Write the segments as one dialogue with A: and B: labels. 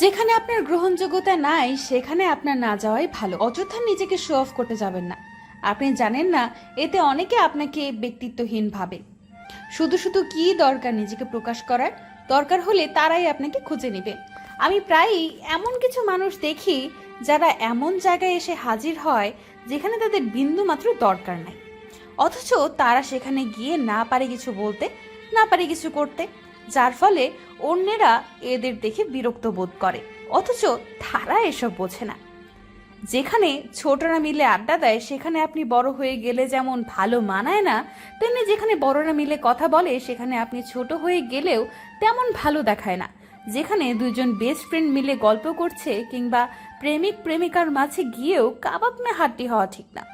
A: যেখানে আপনার গ্রহণযোগ্যতা নাই, সেখানে আপনার না যাওয়াই ভালো। অযথা নিজেকে শো অফ করতে যাবেন না। আপনি জানেন না, এতে অনেকে আপনাকে ব্যক্তিত্বহীন ভাবে। শুধু শুধু কি দরকার নিজেকে প্রকাশ করার? দরকার হলে তারাই আপনাকে খুঁজে নেবে। আমি প্রায়ই এমন কিছু মানুষ দেখি, যারা এমন জায়গায় এসে হাজির হয়, যেখানে তাদের বিন্দু মাত্র দরকার নাই। অথচ তারা সেখানে গিয়ে না পারে কিছু বলতে, না পারে কিছু করতে। যার ফলে অন্যেরা এদের দেখে বিরক্ত বোধ করে। অথচ তারা এসব বোঝে না। যেখানে ছোটরা মিলে আড্ডা দেয়, সেখানে আপনি বড় হয়ে গেলে যেমন ভালো মানায় না, তেমনি যেখানে বড়রা মিলে কথা বলে, সেখানে আপনি ছোট হয়ে গেলেও তেমন ভালো দেখায় না। যেখানে দুইজন বেস্ট ফ্রেন্ড মিলে গল্প করছে কিংবা প্রেমিক প্রেমিকার মাঝে গিয়েও কাবাব মে হাড্ডি হওয়া ঠিক না।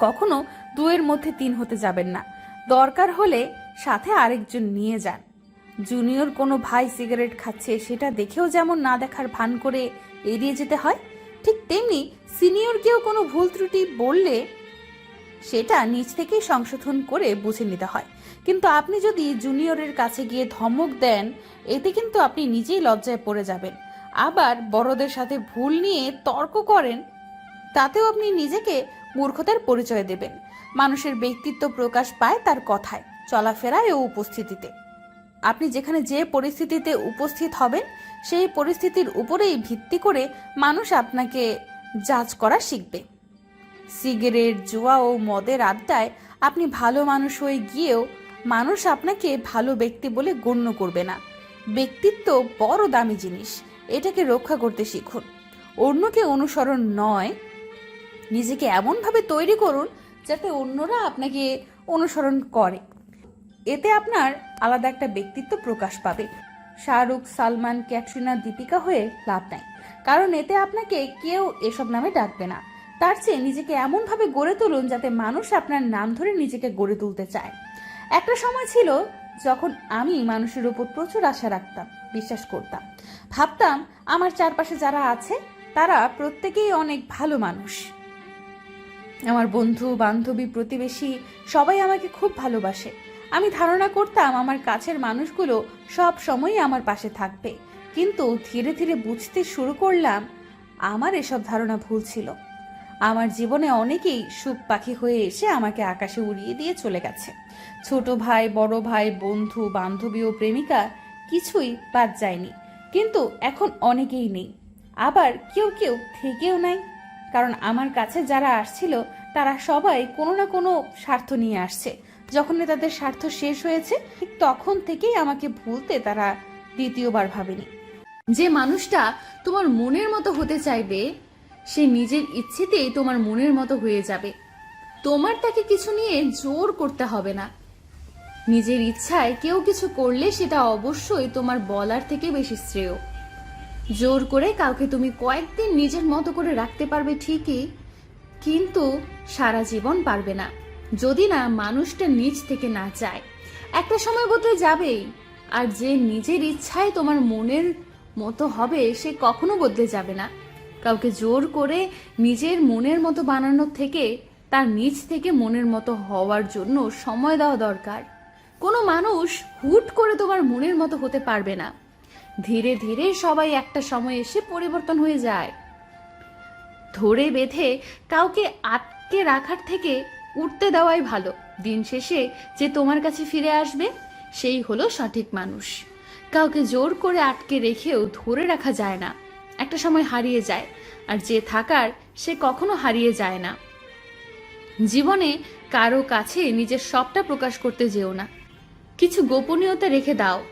A: কখনো দুয়ের মধ্যে তিন হতে যাবেন না। দরকার হলে সাথে আরেকজন নিয়ে যান। জুনিয়র কোনো ভাই সিগারেট খাচ্ছে, সেটা দেখেও যেমন না দেখার ভান করে এড়িয়ে যেতে হয়, ঠিক তেমনি সিনিয়রকেও কোনো ভুল ত্রুটি বললে সেটা নিজ থেকেই সংশোধন করে বুঝে নিতে হয়। কিন্তু আপনি যদি জুনিয়রের কাছে গিয়ে ধমক দেন, এতে কিন্তু আপনি নিজেই লজ্জায় পড়ে যাবেন। আবার বড়দের সাথে ভুল নিয়ে তর্ক করেন, তাতেও আপনি নিজেকে মূর্খতার পরিচয় দেবেন। মানুষের ব্যক্তিত্ব প্রকাশ পায় তার কথায়, চলাফেরায় ও উপস্থিতিতে। আপনি যেখানে যে পরিস্থিতিতে উপস্থিত হবেন, সেই পরিস্থিতির উপরেই ভিত্তি করে মানুষ আপনাকে জাজ করা শিখবে। সিগারেট, জুয়া ও মদের আড্ডায় আপনি ভালো মানুষ হয়ে গিয়েও মানুষ আপনাকে ভালো ব্যক্তি বলে গণ্য করবে না। ব্যক্তিত্ব বড় দামি জিনিস, এটাকে রক্ষা করতে শিখুন। অন্যকে অনুসরণ নয়, নিজেকে এমনভাবে তৈরি করুন যাতে অন্যরা আপনাকে অনুসরণ করে। এতে আপনার আলাদা একটা ব্যক্তিত্ব প্রকাশ পাবে। শাহরুখ, সালমান, ক্যাটরিনা, দীপিকা হয়ে লাভ নাই। কারণ এতে আপনাকে কেউ এসব নামে ডাকবে না। তার চেয়ে নিজেকে এমনভাবে গড়ে তুলুন যাতে মানুষ আপনার নাম ধরে নিজেকে গড়ে তুলতে চায়। একটা সময় ছিল যখন আমি মানুষের উপর প্রচুর আশা রাখতাম, বিশ্বাস করতাম। ভাবতাম, আমার চারপাশে যারা আছে, তারা প্রত্যেকেই অনেক ভালো মানুষ। আমার বন্ধু, বান্ধবী, প্রতিবেশী, সবাই আমাকে খুব ভালোবাসে। আমি ধারণা করতাম আমার কাছের মানুষগুলো সব সময়ই আমার পাশে থাকবে। কিন্তু ধীরে ধীরে বুঝতে শুরু করলাম, আমার এসব ধারণা ভুল ছিল। আমার জীবনে অনেকেই সুখ পাখি হয়ে এসে আমাকে আকাশে উড়িয়ে দিয়ে চলে গেছে। ছোট ভাই, বড় ভাই, বন্ধু, বান্ধবী ও প্রেমিকা কিছুই বাদ যায়নি। কিন্তু এখন অনেকেই নেই। আবার কেউ কেউ থেকেও নাই। কারণ আমার কাছে যারা আসছিল, তারা সবাই কোনো না কোনো স্বার্থ নিয়ে আসছে। যখন তাদের স্বার্থ শেষ হয়েছে, ঠিক তখন থেকেই আমাকে ভুলতে তারা দ্বিতীয়বার ভাবেনি।
B: যে মানুষটা তোমার মনের মতো হতে চাইবে, সে নিজের ইচ্ছেতেই তোমার মনের মতো হয়ে যাবে। তোমার তাকে কিছু নিয়ে জোর করতে হবে না। নিজের ইচ্ছায় কেউ কিছু করলে সেটা অবশ্যই তোমার বলার থেকে বেশি শ্রেয়। জোর করে কাউকে তুমি কয়েকদিন নিজের মতো করে রাখতে পারবে ঠিকই, কিন্তু সারা জীবন পারবে না। যদি না মানুষটা নিজ থেকে না চায়। একটা সময় বদলে যাবেই। আর যে নিজের ইচ্ছায় তোমার মনের মতো হবে, সে কখনো বদলে যাবে না। কাউকে জোর করে নিজের মনের মতো বানানোর থেকে, তার নিজ থেকে মনের মতো হওয়ার জন্য সময় দেওয়া দরকার। কোনো মানুষ হুট করে তোমার মনের মতো হতে পারবে না। ধীরে ধীরে সবাই একটা সময় এসে পরিবর্তন হয়ে যায়। ধরে বেঁধে কাউকে আটকে রাখার থেকে উঠতে দেওয়াই ভালো। দিন শেষে যে তোমার কাছে ফিরে আসবে, সেই হলো সঠিক মানুষ। কাউকে জোর করে আটকে রেখেও ধরে রাখা যায় না। একটা সময় হারিয়ে যায়, আর যে থাকার সে কখনো হারিয়ে যায় না। জীবনে কারও কাছে নিজের সবটা প্রকাশ করতে যেও না। কিছু গোপনীয়তা রেখে দাও,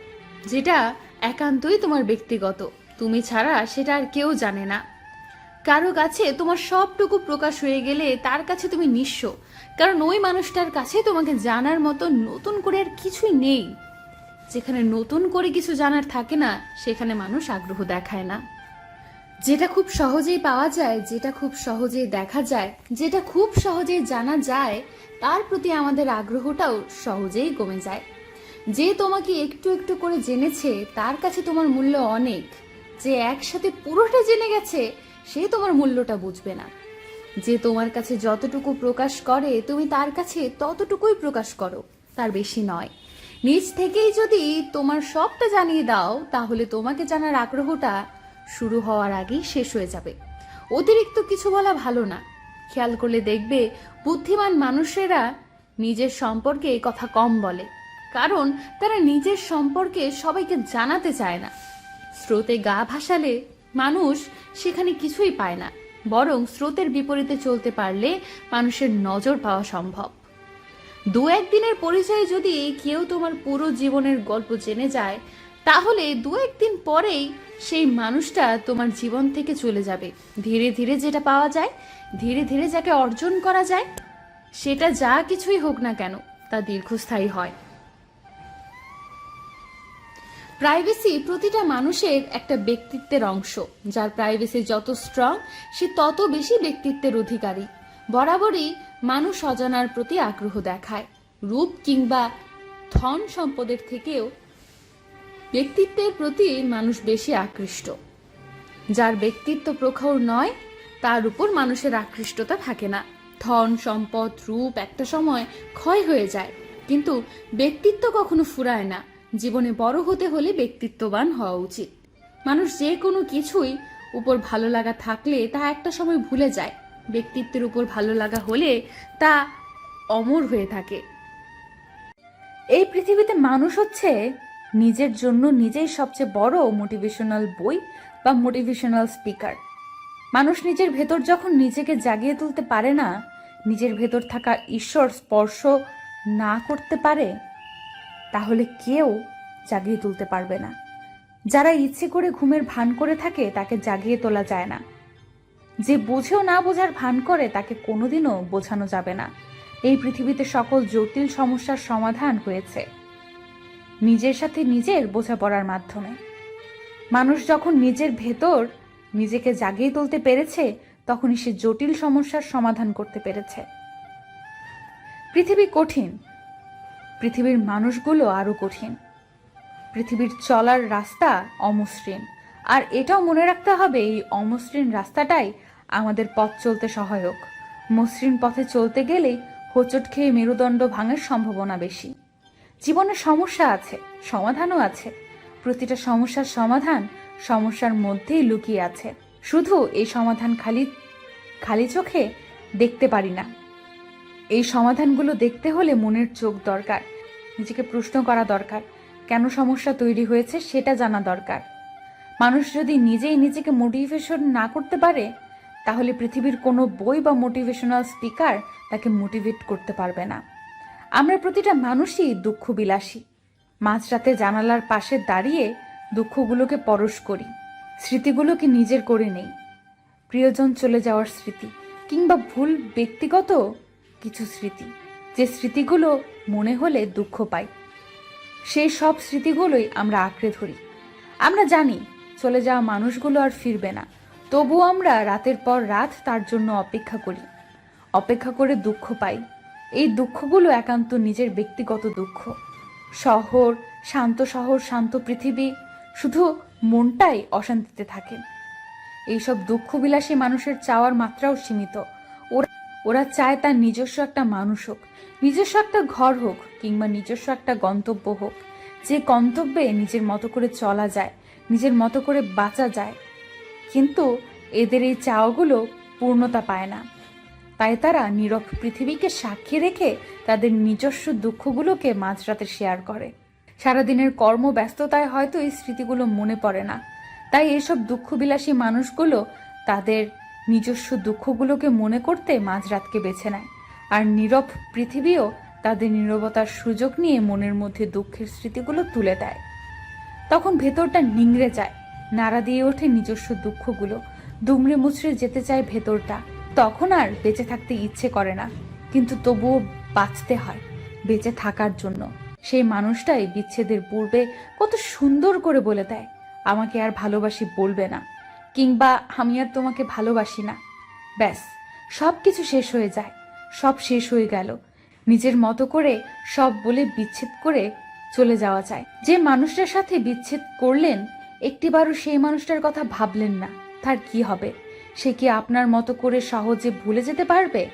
B: যেটা একান্তই তোমার ব্যক্তিগত। তুমি ছাড়া সেটা আর কেউ জানে না। কারও কাছে তোমার সবটুকু প্রকাশ হয়ে গেলে তার কাছে তুমি নিঃস্ব। কারণ ওই মানুষটার কাছে তোমাকে জানার মতো নতুন করে আর কিছুই নেই। যেখানে নতুন করে কিছু জানার থাকে না, সেখানে মানুষ আগ্রহ দেখায় না। যেটা খুব সহজেই পাওয়া যায়, যেটা খুব সহজেই দেখা যায়, যেটা খুব সহজেই জানা যায়, তার প্রতি আমাদের আগ্রহটাও সহজেই কমে যায়। যে তোমাকে একটু একটু করে জেনেছে, তার কাছে তোমার মূল্য অনেক। যে একসাথে পুরোটা জেনে গেছে সে তোমার মূল্যটা বুঝবে না। যে তোমার কাছে যতটুকু প্রকাশ করে, তুমি তার কাছে ততটুকুই প্রকাশ করো, তার বেশি নয়। নিজ থেকেই যদি তোমার সবটা জানিয়ে দাও, তাহলে তোমাকে জানার আগ্রহটা শুরু হওয়ার আগেই শেষ হয়ে যাবে। অতিরিক্ত কিছু বলা ভালো না। খেয়াল করলে দেখবে, বুদ্ধিমান মানুষেরা নিজের সম্পর্কে এই কথা কম বলে। কারণ, তারা নিজের সম্পর্কে সবাইকে জানাতে চায় না। স্রোতে গা ভাসালে মানুষ সেখানে কিছুই পায় না, বরং স্রোতের বিপরীতে চলতে পারলে মানুষের নজর পাওয়া সম্ভব। দু একদিনের পরিচয়ে যদি কেউ তোমার পুরো জীবনের গল্প জেনে যায়, তাহলে দু একদিন পরেই সেই মানুষটা তোমার জীবন থেকে চলে যাবে। ধীরে ধীরে যেটা পাওয়া যায়, ধীরে ধীরে যাকে অর্জন করা যায়, সেটা যা কিছুই হোক না কেন, তা দীর্ঘস্থায়ী হয়। প্রাইভেসি প্রতিটা মানুষের একটা ব্যক্তিত্বের অংশ। যার প্রাইভেসি যত স্ট্রং সে তত বেশি ব্যক্তিত্বের অধিকারী। বরাবরই মানুষ অজানার প্রতি আগ্রহ দেখায়। রূপ কিংবা ধন সম্পদের থেকেও ব্যক্তিত্বের প্রতি মানুষ বেশি আকৃষ্ট। যার ব্যক্তিত্ব প্রখর নয়, তার উপর মানুষের আকৃষ্টতা থাকে না। ধন, সম্পদ, রূপ একটা সময় ক্ষয় হয়ে যায়। কিন্তু ব্যক্তিত্ব কখনো ফুরায় না। জীবনে বড় হতে হলে ব্যক্তিত্ববান হওয়া উচিত। মানুষ যে কোনো কিছুই উপর ভালো লাগা থাকলে তা একটা সময় ভুলে যায়। ব্যক্তিত্বের উপর ভালো লাগা হলে তা অমর হয়ে থাকে।
A: এই পৃথিবীতে মানুষ হচ্ছে নিজের জন্য নিজেই সবচেয়ে বড় মোটিভেশনাল বই বা মোটিভেশনাল স্পিকার মানুষ নিজের ভেতর যখন নিজেকে জাগিয়ে তুলতে পারে না, নিজের ভেতর থাকা ঈশ্বর স্পর্শ না করতে পারে তাহলে কেউ জাগিয়ে তুলতে পারবে না। যারা ইচ্ছে করে ঘুমের ভান করে থাকে, তাকে জাগিয়ে তোলা যায় না। যে বুঝেও না বোঝার ভান করে, তাকে কোনোদিনও বোঝানো যাবে না। এই পৃথিবীতে সকল জটিল সমস্যার সমাধান হয়েছে। নিজের সাথে নিজের বোঝাপড়ার মাধ্যমে। মানুষ যখন নিজের ভেতর নিজেকে জাগিয়ে তুলতে পেরেছে, তখনই সে জটিল সমস্যার সমাধান করতে পেরেছে। পৃথিবী কঠিন পৃথিবীর মানুষগুলো আরও কঠিন। পৃথিবীর চলার রাস্তা অমসৃণ। আর এটাও মনে রাখতে হবে, এই অমসৃণ রাস্তাটাই আমাদের পথ চলতে সহায়ক। মসৃণ পথে চলতে গেলে হোঁচট খেয়ে মেরুদণ্ড ভাঙার সম্ভাবনা বেশি। জীবনে সমস্যা আছে, সমাধানও আছে। প্রতিটা সমস্যার সমাধান সমস্যার মধ্যেই লুকিয়ে আছে। শুধু এই সমাধান খালি খালি চোখে দেখতে পারি না। এই সমাধানগুলো দেখতে হলে মনের চোখ দরকার, নিজেকে প্রশ্ন করা দরকার, কেন সমস্যা তৈরি হয়েছে সেটা জানা দরকার। মানুষ যদি নিজেই নিজেকে মোটিভেশন না করতে পারে, তাহলে পৃথিবীর কোনো বই বা মোটিভেশনাল স্পিকার তাকে মোটিভেট করতে পারবে না। আমরা প্রতিটা মানুষই দুঃখ বিলাসী মাঝরাতে জানালার পাশে দাঁড়িয়ে দুঃখগুলোকে পরশ করি, স্মৃতিগুলোকে নিজের করে নেই। প্রিয়জন চলে যাওয়ার স্মৃতি কিংবা ভুল ব্যক্তিগত কিছু স্মৃতি। যে স্মৃতিগুলো মনে হলে দুঃখ পাই। সেই সব স্মৃতিগুলোই আমরা আঁকড়ে ধরি। আমরা জানি, চলে যাওয়া মানুষগুলো আর ফিরবে না। তবুও আমরা রাতের পর রাত তার জন্য অপেক্ষা করি। অপেক্ষা করে দুঃখ পাই। এই দুঃখগুলো একান্ত নিজের ব্যক্তিগত দুঃখ। শহর, শান্ত শহর, শান্ত পৃথিবী, শুধু মনটাই অশান্তিতে থাকে। এইসব দুঃখবিলাসী মানুষের চাওয়ার মাত্রাও সীমিত। ওরা চায় তার নিজস্ব একটা মানুষ হোক, নিজস্ব একটা ঘর হোক কিংবা নিজস্ব একটা গন্তব্য হোক। যে গন্তব্যে নিজের মতো করে চলা যায়, নিজের মতো করে বাঁচা যায়। কিন্তু এদের এই চাওয়াগুলো পূর্ণতা পায় না। তাই তারা নীরব পৃথিবীকে সাক্ষী রেখে তাদের নিজস্ব দুঃখগুলোকে মাঝরাতে শেয়ার করে। সারাদিনের কর্মব্যস্ততায় হয়তো এই স্মৃতিগুলো মনে পড়ে না। তাই এসব দুঃখবিলাসী মানুষগুলো তাদের নিজস্ব দুঃখগুলোকে মনে করতে মাঝরাতকে বেছে নেয়। আর নীরব পৃথিবীও তাদের নীরবতার সুযোগ নিয়ে মনের মধ্যে দুঃখের স্মৃতিগুলো তুলে দেয়। তখন ভেতরটা নিংড়ে যায়, নাড়া দিয়ে ওঠে নিজস্ব দুঃখগুলো। দুমড়ে মুচড়ে যেতে চায় ভেতরটা। তখন আর বেঁচে থাকতে ইচ্ছে করে না। কিন্তু তবুও বাঁচতে হয়, বেঁচে থাকার জন্য। সেই মানুষটাই বিচ্ছেদের পূর্বে কত সুন্দর করে বলে দেয়, আমাকে আর ভালোবাসি বলবে না। কিংবা আমি আর তোমাকে ভালোবাসি না। ব্যাস সব কিছু শেষ হয়ে যায়। সব শেষ হয়ে গেল। নিজের মতো করে সব বলে বিচ্ছেদ করে চলে যাওয়া যায়। যে মানুষটার সাথে বিচ্ছেদ করলেন, একটিবারও সেই মানুষটার কথা ভাবলেন না। তার কি হবে? সে কি আপনার মতো করে সহজে ভুলে যেতে পারবে?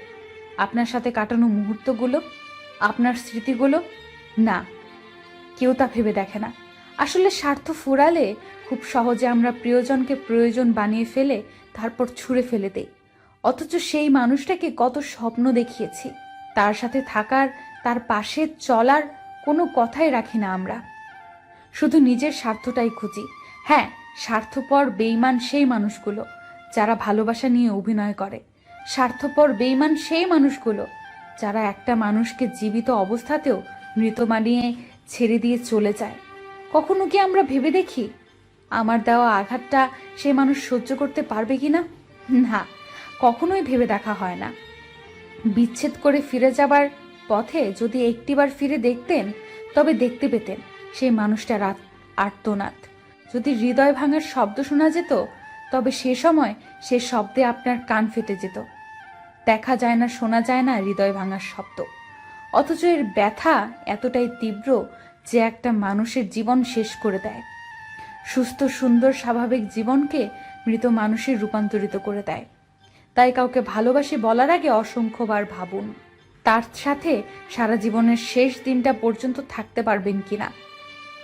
A: আপনার সাথে কাটানো মুহূর্তগুলো? আপনার স্মৃতিগুলো? না, কেউ তা ভেবে দেখে না। আসলে স্বার্থ ফুরালে খুব সহজে আমরা প্রিয়জনকে প্রয়োজন বানিয়ে ফেলে, তারপর ছুঁড়ে ফেলে দেই। অথচ সেই মানুষটাকে কত স্বপ্ন দেখিয়েছি। তার সাথে থাকার, তার পাশে চলার কোনো কথাই রাখি না আমরা। শুধু নিজের স্বার্থটাই খুঁজি। হ্যাঁ স্বার্থপর বেইমান সেই মানুষগুলো, যারা ভালোবাসা নিয়ে অভিনয় করে। স্বার্থপর বেইমান সেই মানুষগুলো, যারা একটা মানুষকে জীবিত অবস্থাতেও মৃত মানিয়ে ছেড়ে দিয়ে চলে যায়। কখনো কি আমরা ভেবে দেখি? আমার দেওয়া আঘাতটা সে মানুষ সহ্য করতে পারবে কি না? না, কখনোই ভেবে দেখা হয় না। বিচ্ছেদ করে ফিরে যাবার পথে যদি একটিবার ফিরে দেখতেন, তবে দেখতে পেতেন সেই মানুষটা রাত আর্তনাদ। যদি হৃদয় ভাঙার শব্দ শোনা যেত, তবে সে সময় সে শব্দে আপনার কান ফেটে যেত। দেখা যায় না, শোনা যায় না হৃদয় ভাঙার শব্দ। অথচ এর ব্যথা এতটাই তীব্র যে একটা মানুষের জীবন শেষ করে দেয়। সুস্থ, সুন্দর, স্বাভাবিক জীবনকে মৃত মানুষের রূপান্তরিত করে দেয়। তাই কাউকে ভালোবাসি বলার আগে অসংখ্যবার ভাবুন, তার সাথে সারা জীবনের শেষ দিনটা পর্যন্ত থাকতে পারবেন কিনা।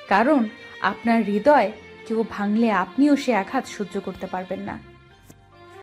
A: কারণ আপনার হৃদয় কেউ ভাঙলে আপনিও সে আঘাত সহ্য করতে পারবেন না।